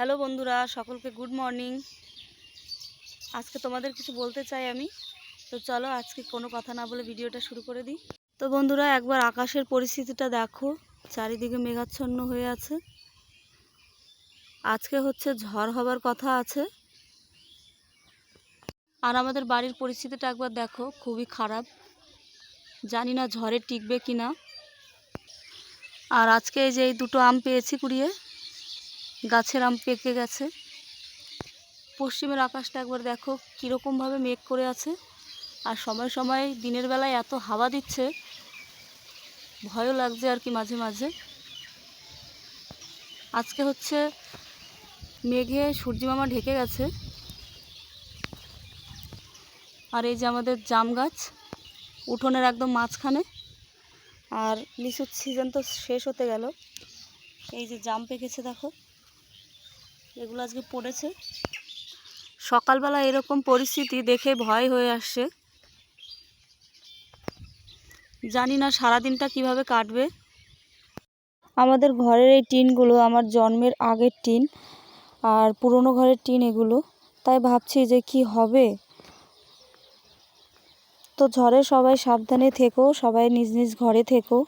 Hello বন্ধুরা, সকলকে good morning. আজকে তোমাদের কিছু বলতে চাই আমি। তো চলো আজকে কোনো কথা না বলে ভিডিওটা শুরু করে দিই। তো বন্ধুরা, একবার আকাশের পরিস্থিতিটা দেখো। চারিদিকে মেঘাচ্ছন্ন হয়ে আছে। আজকে হচ্ছে ঝড় হবার কথা আছে। আর আমাদের বাড়ির পরিস্থিতিটা একবার দেখো, খুবই খারাপ। জানি না ঝড়ে টিকবে কি না আর আজকে এই যে এই দুটো আম পেয়েছি কুড়িয়ে গাছের আম পেকে গেছে। পশ্চিমের আকাশটা একবার দেখো কীরকমভাবে মেঘ করে আছে। আর সময় সময় দিনের বেলায় এত হাওয়া দিচ্ছে, ভয়ও লাগছে আর কি মাঝে মাঝে। আজকে হচ্ছে মেঘে সূর্যি মামা ঢেকে গেছে। আর এই যে আমাদের জাম গাছ, উঠোনের একদম মাঝখানে। আর লিচুর সিজন তো শেষ হতে গেল। এই যে জাম পেকেছে দেখো। এগুলো আজকে পড়েছে। সকালবেলা এরকম পরিস্থিতি দেখে ভয় হয়ে আসছে। জানি না সারাদিনটা কীভাবে কাটবে। আমাদের ঘরের এই টিনগুলো আমার জন্মের আগের টিন আর পুরনো ঘরের টিন এগুলো। তাই ভাবছি যে কি হবে? তো ঝড়ে সবাই সাবধানে থেকো, সবাই নিজ নিজ ঘরে থেকো।